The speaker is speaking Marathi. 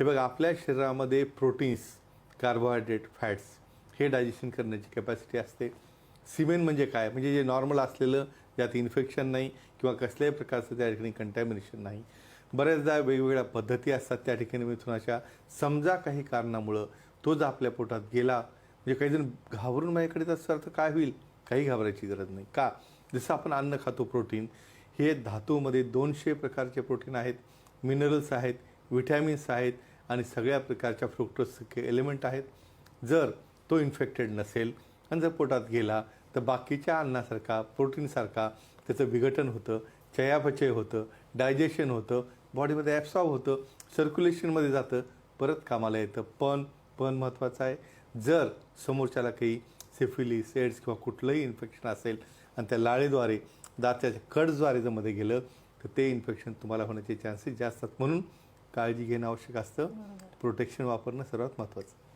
हे बघा आपल्या शरीरामध्ये प्रोटीन्स कार्बोहायड्रेट फॅट्स हे डायजेशन करण्याची कॅपॅसिटी असते. सिमेंट म्हणजे काय? म्हणजे जे नॉर्मल असलेलं ज्यात इन्फेक्शन नाही किंवा कसल्याही प्रकारचं त्या ठिकाणी कंटॅमिनेशन नाही. बऱ्याचदा वेगवेगळ्या पद्धती असतात त्या ठिकाणी मिथुनाच्या समजा काही कारणामुळं तो जर आपल्या पोटात गेला म्हणजे काही जण घाबरून माझ्याकडे येत असतात तर काय होईल? काही घाबरायची गरज नाही. का? जसं आपण अन्न खातो प्रोटीन हे धातूमध्ये दोनशे प्रकारचे प्रोटीन आहेत. मिनरल्स आहेत विटॅमिन्स आहेत आणि सगळ्या प्रकारच्या फ्रुक्टोजचे एलिमेंट आहेत. जर तो इन्फेक्टेड नसेल आणि जर पोटात गेला तर बाकीच्या अन्नासारखा प्रोटीनसारखा त्याचं विघटन होतं चयापचय होतं डायजेशन होतं बॉडीमध्ये ॲप्सॉर्ब होतं सर्क्युलेशनमध्ये जातं परत कामाला येतं. पण पण महत्त्वाचं आहे जर समोरच्याला काही सिफिलिस एड्स किंवा कुठलंही इन्फेक्शन असेल आणि त्या लाळेद्वारे दात्याच्या कडद्वारे जर मध्ये गेलं तर ते इन्फेक्शन तुम्हाला होण्याचे चान्सेस जास्त असतात म्हणून काळजी घेणं आवश्यक असतं. प्रोटेक्शन वापरणं सर्वात महत्त्वाचं.